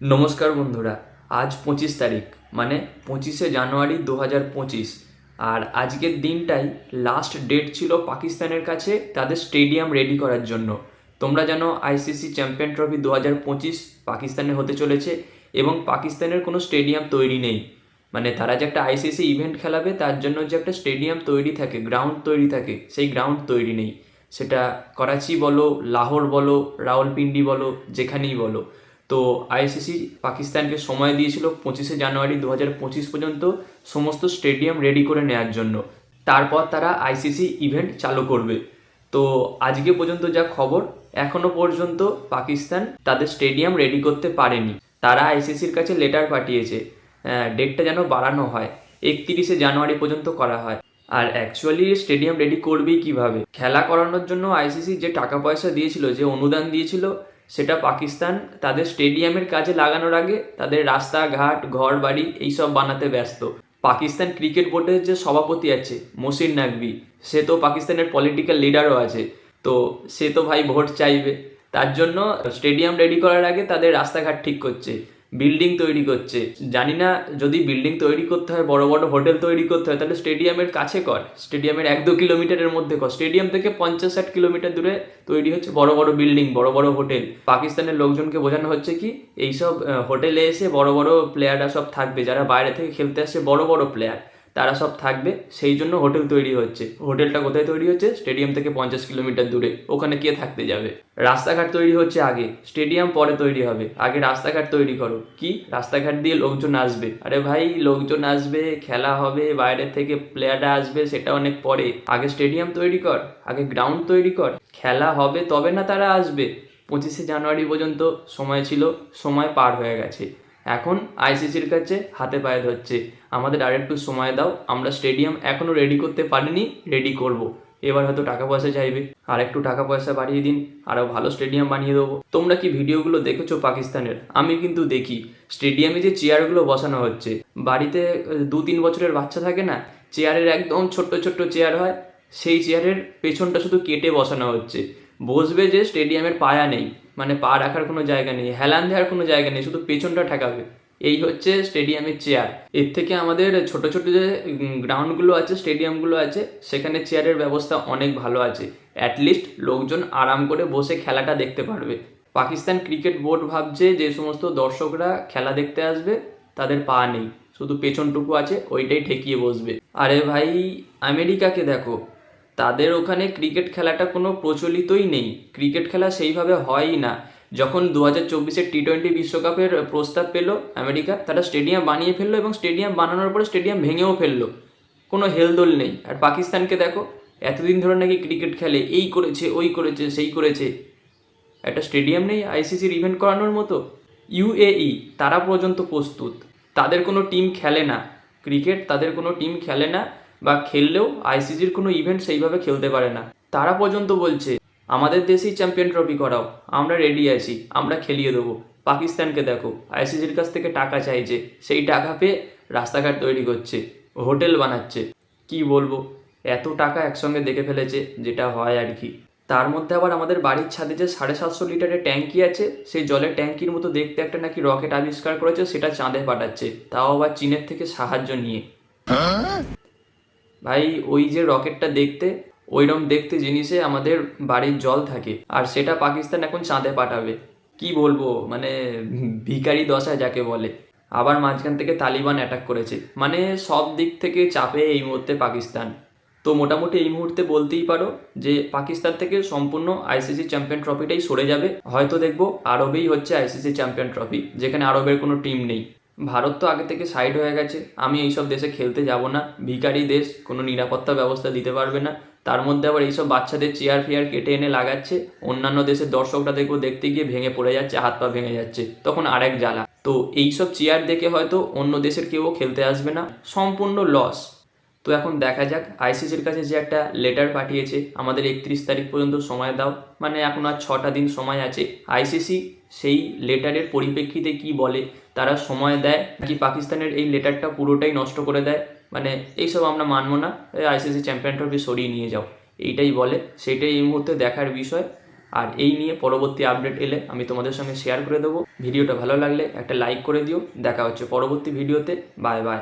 নমস্কার বন্ধুরা, আজ পঁচিশ তারিখ মানে পঁচিশে জানুয়ারি দু হাজার পঁচিশ। আর আজকের দিনটাই লাস্ট ডেট ছিল পাকিস্তানের কাছে তাদের স্টেডিয়াম রেডি করার জন্য। তোমরা জানো আইসিসি চ্যাম্পিয়ন ট্রফি দু হাজার পঁচিশ পাকিস্তানে হতে চলেছে এবং পাকিস্তানের কোনো স্টেডিয়াম তৈরি নেই। মানে তারা যে একটা আইসিসি ইভেন্ট খেলাবে, তার জন্য যে একটা স্টেডিয়াম তৈরি থাকে গ্রাউন্ড তৈরি থাকে, সেই গ্রাউন্ড তৈরি নেই। সেটা করাচি বলো, লাহোর বলো, রাওয়ালপিন্ডি বলো, যেখানেই বলো। তো আইসিসি পাকিস্তানকে সময় দিয়েছিল পঁচিশে জানুয়ারি দু হাজার পঁচিশ পর্যন্ত সমস্ত স্টেডিয়াম রেডি করে নেওয়ার জন্য। তারপর তারা আইসিসি ইভেন্ট চালু করবে। তো আজকে পর্যন্ত যা খবর, এখনও পর্যন্ত পাকিস্তান তাদের স্টেডিয়াম রেডি করতে পারেনি। তারা আইসিসির কাছে লেটার পাঠিয়েছে। ডেটটা যেন বাড়ানো হয়। একত্রিশে জানুয়ারি পর্যন্ত করা হয়। আর অ্যাকচুয়ালি স্টেডিয়াম রেডি করবেই কীভাবে? খেলা করানোর জন্য আইসিসি যে টাকা পয়সা দিয়েছিল, যে অনুদান দিয়েছিল, সেটা পাকিস্তান তাদের স্টেডিয়ামের কাজে লাগানোর আগে তাদের রাস্তাঘাট ঘর বাড়ি এইসব বানাতে ব্যস্ত। পাকিস্তান ক্রিকেট বোর্ডের যে সভাপতি আছে, মসির নাকবি সে তো পাকিস্তানের পলিটিক্যাল লিডারও আছে। তো সে তো ভাই ভোট চাইবে। তার জন্য স্টেডিয়াম রেডি করার আগে তাদের রাস্তাঘাট ঠিক করছে। বিল্ডিং তৈরি করছে। জানি না যদি বিল্ডিং তৈরি করতে হয়, বড় বড় হোটেল তৈরি করতে হয়, তাহলে স্টেডিয়ামের কাছে কর। স্টেডিয়ামের এক দু কিলোমিটারের মধ্যে কর। স্টেডিয়াম থেকে পঞ্চাশ ষাট কিলোমিটার দূরে তৈরি হচ্ছে বড় বড় বিল্ডিং, বড় বড় হোটেল। পাকিস্তানের লোকজনকে বোঝানো হচ্ছে কি, এইসব হোটেলে এসে বড় বড় প্লেয়াররা সব থাকবে। যারা বাইরে থেকে খেলতে আসছে, বড় বড় প্লেয়ার তারা সব থাকবে, সেই জন্য হোটেল তৈরি হচ্ছে। হোটেলটা কোথায় তৈরি হচ্ছে? স্টেডিয়াম থেকে পঞ্চাশ কিলোমিটার দূরে। ওখানে কে থাকতে যাবে। রাস্তাঘাট তৈরি হচ্ছে আগে। স্টেডিয়াম পরে তৈরি হবে। আগে রাস্তাঘাট তৈরি করো। কি? রাস্তাঘাট দিয়ে লোকজন আসবে। আরে ভাই, লোকজন আসবে, খেলা হবে, বাইরে থেকে প্লেয়াররা আসবে, সেটা অনেক পরে। আগে স্টেডিয়াম তৈরি কর, আগে গ্রাউন্ড তৈরি কর। খেলা হবে, তবে না তারা আসবে। পঁচিশে জানুয়ারি পর্যন্ত সময় ছিল, সময় পার হয়ে গেছে। এখন আইসিসির কাছে হাতে পায়ে ধরছে। আমাদের আরেকটু সময় দাও, আমরা স্টেডিয়াম এখনও রেডি করতে পারিনি রেডি করব। এবার হয়তো টাকা পয়সা চাইবে। আর একটু টাকা পয়সা বাড়িয়ে দিন আরও ভালো স্টেডিয়াম বানিয়ে দেবো। তোমরা কি ভিডিওগুলো দেখেছ পাকিস্তানের? আমি কিন্তু দেখি। স্টেডিয়ামে যে চেয়ারগুলো বসানো হচ্ছে, বাড়িতে দু তিন বছরের বাচ্চা থাকে না, চেয়ারের একদম ছোট্ট ছোট্ট চেয়ার হয়, সেই চেয়ারের পেছনটা শুধু কেটে বসানো হচ্ছে। বসবে যে স্টেডিয়ামের পায়া নেই মানে পা রাখার কোনো জায়গা নেই, হেলান দেওয়ার কোনো জায়গা নেই, শুধু পেছনটা ঠেকাবে। এই হচ্ছে স্টেডিয়ামের চেয়ারের থেকে আমাদের ছোট ছোট যে গ্রাউন্ডগুলো আছে স্টেডিয়ামগুলো আছে, সেখানে চেয়ারের ব্যবস্থা অনেক ভালো আছে। অ্যাটলিস্ট লোকজন আরাম করে বসে খেলাটা দেখতে পারবে। পাকিস্তান ক্রিকেট বোর্ড ভাবছে যে সমস্ত দর্শকরা খেলা দেখতে আসবে, তাদের পা নেই। শুধু পেছনটুকু আছে, ওইটাই ঠেকিয়ে বসবে। আরে ভাই, আমেরিকাকে দেখো। তাদের ওখানে ক্রিকেট খেলাটা কোনো প্রচলিতই নেই। ক্রিকেট খেলা সেইভাবে হয়ই না। যখন দু হাজার চব্বিশের টি টোয়েন্টি বিশ্বকাপের প্রস্তাব পেল আমেরিকা, তারা স্টেডিয়াম বানিয়ে ফেলল এবং স্টেডিয়াম বানানোর পরে স্টেডিয়াম ভেঙেও ফেলল। কোনো হেলদোল নেই। আর পাকিস্তানকে দেখো, এতদিন ধরে নাকি ক্রিকেট খেলে, এই করেছে, ওই করেছে, সেই করেছে। একটা স্টেডিয়াম নেই, আইসিসির ইভেন্ট করানোর মতো। ইউএই তারা পর্যন্ত প্রস্তুত। তাদের কোনো টিম খেলে না। ক্রিকেট তাদের কোনো টিম খেলে না বা খেললেও আইসিসির কোনো ইভেন্ট সেইভাবে খেলতে পারে না। তারা পর্যন্ত বলছে আমাদের দেশেই চ্যাম্পিয়ন ট্রফি করাও। আমরা রেডি আছি আমরা খেলিয়ে দেবো। পাকিস্তানকে দেখো আইসিসির কাছ থেকে টাকা চাইছে সেই টাকা পেয়ে রাস্তাঘাট তৈরি করছে হোটেল বানাচ্ছে। কি বলব? এত টাকা একসঙ্গে দেখে ফেলেছে যেটা হয় আর কি। তার মধ্যে আবার আমাদের বাড়ির ছাদে যে সাড়ে সাতশো লিটারের ট্যাঙ্কি আছে সেই জলের ট্যাঙ্কির মতো দেখতে একটা নাকি রকেট আবিষ্কার করেছে সেটা চাঁদে পাঠাচ্ছে। তাও আবার চীনের থেকে সাহায্য নিয়ে। ভাই ওই যে রকেটটা দেখতে ওইরকম দেখতে জিনিসে আমাদের বাড়ির জল থাকে। আর সেটা পাকিস্তান এখন চাঁদে পাঠাবে। কি বলব? মানে ভিখারি দশা যাকে বলে। আবার মাঝখান থেকে তালিবান অ্যাটাক করেছে। মানে সব দিক থেকে চাপে এই মুহূর্তে পাকিস্তান। তো মোটামুটি এই মুহূর্তে বলতেই পারো যে পাকিস্তান থেকে সম্পূর্ণ আইসিসি চ্যাম্পিয়ন ট্রফিটাই সরে যাবে। হয়তো দেখব আরবেই হচ্ছে আইসিসি চ্যাম্পিয়ন ট্রফি যেখানে আরবের কোনো টিম নেই। ভারত তো আগে থেকে সাইড হয়ে গেছে। আমি এইসব দেশে খেলতে যাব না। ভিখারি দেশ, কোনো নিরাপত্তা ব্যবস্থা দিতে পারবে না। তার মধ্যে আবার এইসব বাচ্চাদের চেয়ার ফেয়ার কেটে এনে লাগাচ্ছে। অন্যান্য দেশের দর্শকরা দেখব দেখতে গিয়ে ভেঙে পড়ে যাচ্ছে, হাত পা ভেঙে যাচ্ছে। তখন আরেক জ্বালা। তো এইসব চেয়ার দেখে হয়তো অন্য দেশের কেউ খেলতে আসবে না। সম্পূর্ণ লস তো এখন দেখা যাক আইসিসির কাছে যে একটা লেটার পাঠিয়েছে, আমাদের একত্রিশ তারিখ পর্যন্ত সময় দাও। মানে এখন আর ছটা দিন সময় আছে। আইসিসি সেই লেটারের পরিপ্রেক্ষিতে কি বলে, তারা সময় দেয় কি পাকিস্তানের এই লেটারটা পুরোটাই নষ্ট করে দেয়? মানে এইসব আমরা মানবো না। আইসিসি চ্যাম্পিয়ন ট্রফি সরিয়ে নিয়ে যাও। এইটাই বলে। সেটাই এই মুহূর্তে দেখার বিষয়। আর এই নিয়ে পরবর্তী আপডেট এলে আমি তোমাদের সঙ্গে শেয়ার করে দেবো। ভিডিওটা ভালো লাগলে একটা লাইক করে দিও। দেখা হচ্ছে পরবর্তী ভিডিওতে। Bye bye